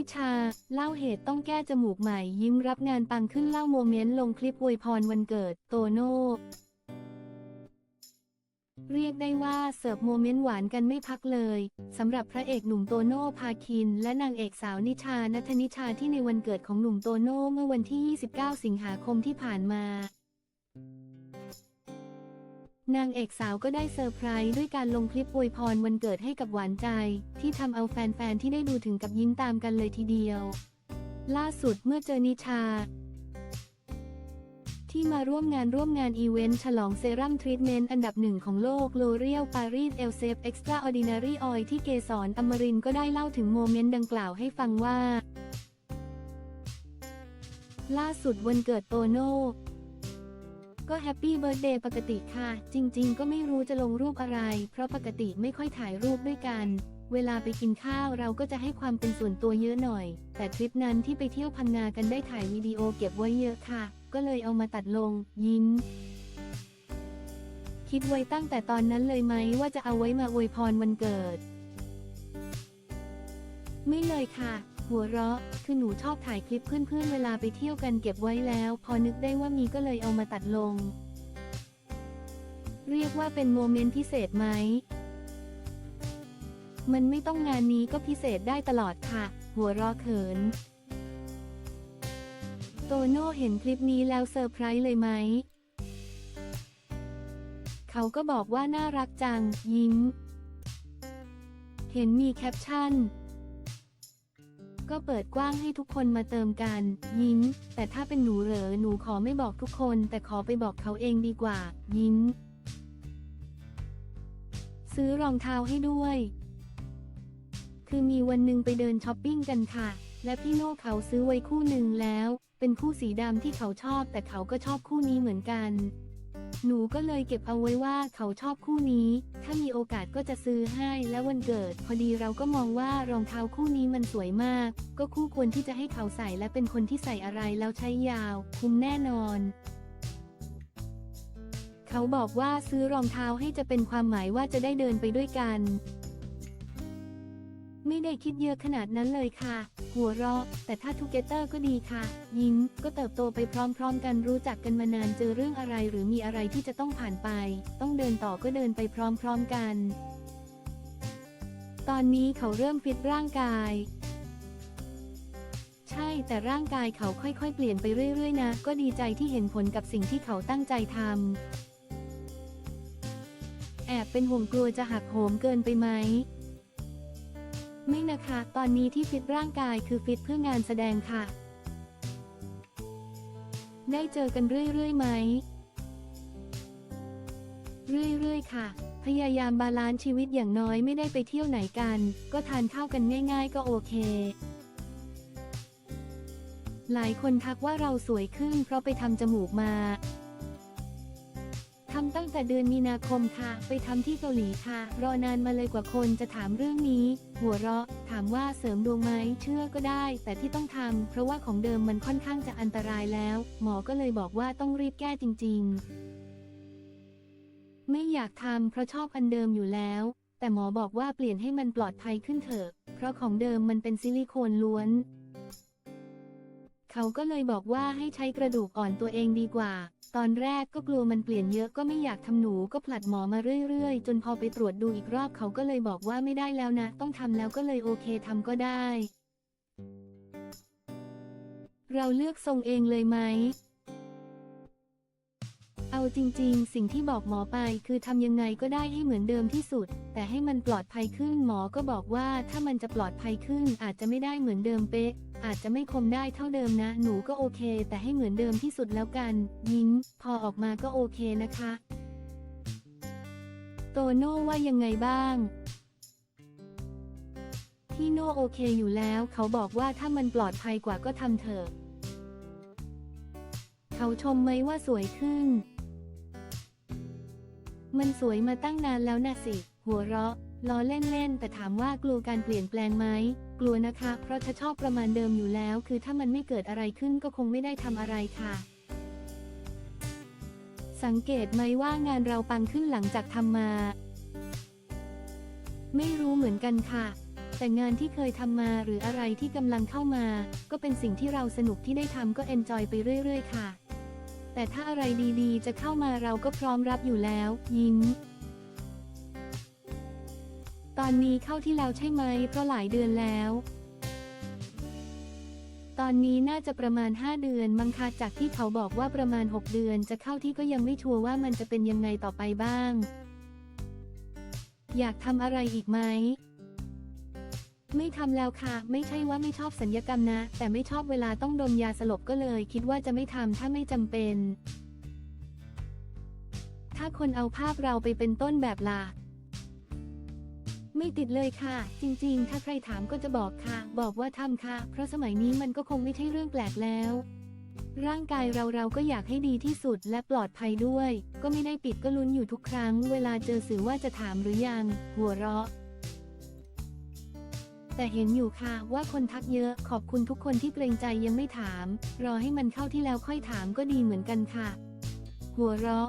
นิชา เล่าเหตุต้องแก้จมูกใหม่ ยิ้มรับงานปังขึ้นเล่าโมเมนต์ลงคลิปอวยพรวันเกิด โตโน่เรียกได้ว่าเสิร์ฟโมเมนต์หวานกันไม่พักเลยสำหรับพระเอกหนุ่มโตโน่พาคิน และนางเอกสาวนิชานัทนิชาที่ในวันเกิดของหนุ่มโตโน่เมื่อวันที่ 29 สิงหาคมที่ผ่านมา นางเอกสาวก็ได้เซอร์ไพรส์ด้วยการลงคลิปอวยพรวันเกิดให้กับหวานใจ ที่ทำเอาแฟนๆ ที่ได้ดูถึงกับยิ้มตามกันเลยทีเดียว ล่าสุดเมื่อเจอนิชา ที่มาร่วมงานร่วมงานอีเวนต์ฉลองเซรั่มทรีทเมนต์อันดับหนึ่งของโลกโลเรียลปารีสเอลเซฟเอ็กซ์ตร้าออร์ดินารีออยที่เกสรอมรินก็ได้เล่าถึงโมเมนต์ดังกล่าวให้ฟังว่า ล่าสุดวันเกิดโตโน่ ก็แฮปปี้เบิร์ดเดย์ปกติค่ะ จริงๆ ก็ไม่รู้จะลงรูปอะไร เพราะปกติไม่ค่อยถ่ายรูปด้วยกัน เวลาไปกินข้าวเราก็จะให้ความเป็นส่วนตัวเยอะหน่อย แต่ทริปนั้นที่ไปเที่ยวพังงากันได้ถ่ายวิดีโอเก็บไว้เยอะค่ะ ก็เลยเอามาตัดลง ยิ้ม คิดไว้ตั้งแต่ตอนนั้นเลยไหมว่าจะเอาไว้มาอวยพรวันเกิด ไม่เลยค่ะ หัวเราะ คือหนูชอบถ่ายคลิปเพื่อนๆเวลาไปเที่ยวกันเก็บไว้แล้ว พอนึกได้ว่ามีก็เลยเอามาตัดลง เรียกว่าเป็นโมเมนต์พิเศษไหม มันไม่ต้องงานนี้ก็พิเศษได้ตลอดค่ะ หัวเราะเขิน โตโน่เห็นคลิปนี้แล้วเซอร์ไพรส์เลยไหม เขาก็บอกว่าน่ารักจัง ยิ้ม เห็นมีแคปชั่น ก็เปิดกว้างให้ทุกคนมาเติมกัน ยิ้ม แต่ถ้าเป็นหนูเหรอหนูขอไม่บอกทุกคน แต่ขอไปบอกเขาเองดีกว่า ยิ้ม ซื้อรองเท้าให้ด้วย คือมีวันหนึ่งไปเดินช้อปปิ้งกันค่ะ และพี่โน่เขาซื้อไว้คู่หนึ่งแล้ว เป็นคู่สีดำที่เขาชอบ แต่เขาก็ชอบคู่นี้เหมือนกัน หนูก็เลยเก็บเอาไว้ว่าเขาชอบคู่นี้ ถ้ามีโอกาสก็จะซื้อให้ และวันเกิด พอดีเราก็มองว่ารองเท้าคู่นี้มันสวยมาก ก็คู่ควรที่จะให้เขาใส่และเป็นคนที่ใส่อะไรแล้วใช้ยาว คุ้มแน่นอน เขาบอกว่าซื้อรองเท้าให้จะเป็นความหมายว่าจะได้เดินไปด้วยกัน ไม่ได้คิดเยอะขนาดนั้นเลยค่ะ หัวเราะ แต่ถ้าทูเกเตอร์ก็ดีค่ะ ยิ้มก็เติบโตไปพร้อมๆ กันรู้จักกันมานานเจอเรื่องอะไรหรือมีอะไรที่จะต้องผ่านไป ต้องเดินต่อก็เดินไปพร้อมๆกัน ตอนนี้เขาเริ่มฟิตร่างกายใช่ แต่ร่างกายเขาค่อยๆ เปลี่ยนไปเรื่อยๆ นะ ก็ดีใจที่เห็นผลกับสิ่งที่เขาตั้งใจทำ แอบเป็นห่วงกลัวจะหักโหมเกินไปไหม ไม่นะคะ ตอนนี้ที่ฟิตร่างกายคือฟิตเพื่องานแสดงค่ะ ได้เจอกันเรื่อยๆไหม เรื่อยๆ ค่ะ พยายามบาลานซ์ชีวิตอย่างน้อยไม่ได้ไปเที่ยวไหนกัน ก็ทานข้าวกันง่าย ๆ ก็โอเค หลายคนทักว่าเราสวยขึ้นเพราะไปทำจมูกมาำตั้งแต่เดือนมีนาคมค่ะ ไปทำที่เกาหลีค่ะ รอนานมาเลยกว่าคนจะถามเรื่องนี้ หัวเราะ ถามว่าเสริมดวงไหมเชื่อก็ได้ แต่ที่ต้องทำเพราะว่าของเดิมมันค่อนข้างจะอันตรายแล้ว หมอก็เลยบอกว่าต้องรีบแก้จริง ๆ ไม่อยากทำเพราะชอบอันเดิมอยู่แล้ว แต่หมอบอกว่าเปลี่ยนให้มันปลอดภัยขึ้นเถอะ เพราะของเดิมมันเป็นซิลิโคนล้วน เขาก็เลยบอกว่าให้ใช้กระดูกอ่อนตัวเองดีกว่า ตอนแรกก็กลัวมันเปลี่ยนเยอะก็ไม่อยากทำหนูก็ผลัดหมอมาเรื่อยๆ จนพอไปตรวจดูอีกรอบเขาก็เลยบอกว่าไม่ได้แล้วนะ ต้องทำแล้วก็เลยโอเคทำก็ได้ เราเลือกทรงเองเลยไหม เอาจริงๆ สิ่งที่บอกหมอไปคือทำยังไงก็ได้ให้เหมือนเดิมที่สุด แต่ให้มันปลอดภัยขึ้นหมอก็บอกว่าถ้ามันจะปลอดภัยขึ้นอาจจะไม่ได้เหมือนเดิมเป๊ะ อาจจะไม่คมได้เท่าเดิมนะ หนูก็โอเค แต่ให้เหมือนเดิมที่สุดแล้วกัน ยิ้ม พอออกมาก็โอเคนะคะ โตโน่ว่ายังไงบ้างพี่โน่โอเคอยู่แล้ว เขาบอกว่าถ้ามันปลอดภัยกว่าก็ทำเถอะ เขาชมไหมว่าสวยขึ้น มันสวยมาตั้งนานแล้วนะสิ หัวเราะ ล้อเล่นๆ แต่ถามว่ากลัวการเปลี่ยนแปลงไหม กลัวนะคะ เพราะถ้าชอบประมาณเดิมอยู่แล้ว คือถ้ามันไม่เกิดอะไรขึ้นก็คงไม่ได้ทำอะไรค่ะ สังเกตไหมว่างานเราปังขึ้นหลังจากทำมา ไม่รู้เหมือนกันค่ะ แต่งานที่เคยทำมาหรืออะไรที่กำลังเข้ามา ก็เป็นสิ่งที่เราสนุกที่ได้ทำก็เอนจอยไปเรื่อยๆ ค่ะ แต่ถ้าอะไรดีๆ จะเข้ามาเราก็พร้อมรับอยู่แล้ว ยิ้ม ตอนนี้เข้าที่แล้วใช่ไหมเพราะหลายเดือนแล้ว ตอนนี้น่าจะประมาณ 5 เดือนมังคะจากที่เขาบอกว่าประมาณ 6 เดือน จะเข้าที่ก็ยังไม่ชัวร์ว่ามันจะเป็นยังไงต่อไปบ้าง อยากทำอะไรอีกไหมไม่ทำแล้วค่ะ ไม่ใช่ว่าไม่ชอบสัญญกรรมนะ แต่ไม่ชอบเวลาต้องดมยาสลบก็เลย คิดว่าจะไม่ทำถ้าไม่จำเป็น ถ้าคนเอาภาพเราไปเป็นต้นแบบล่ะ ไม่ติดเลยค่ะ จริงๆ ถ้าใครถามก็จะบอกค่ะ บอกว่าทำค่ะ เพราะสมัยนี้มันก็คงไม่ใช่เรื่องแปลกแล้ว ร่างกายเราเราก็อยากให้ดีที่สุดและปลอดภัยด้วย ก็ไม่ได้ปิดก็ลุ้นอยู่ทุกครั้ง เวลาเจอสื่อว่าจะถามหรือยัง หัวเราะ แต่เห็นอยู่ค่ะว่าคนทักเยอะขอบคุณทุกคนที่เกรงใจยังไม่ถาม รอให้มันเข้าที่แล้วค่อยถามก็ดีเหมือนกันค่ะ หัวเราะ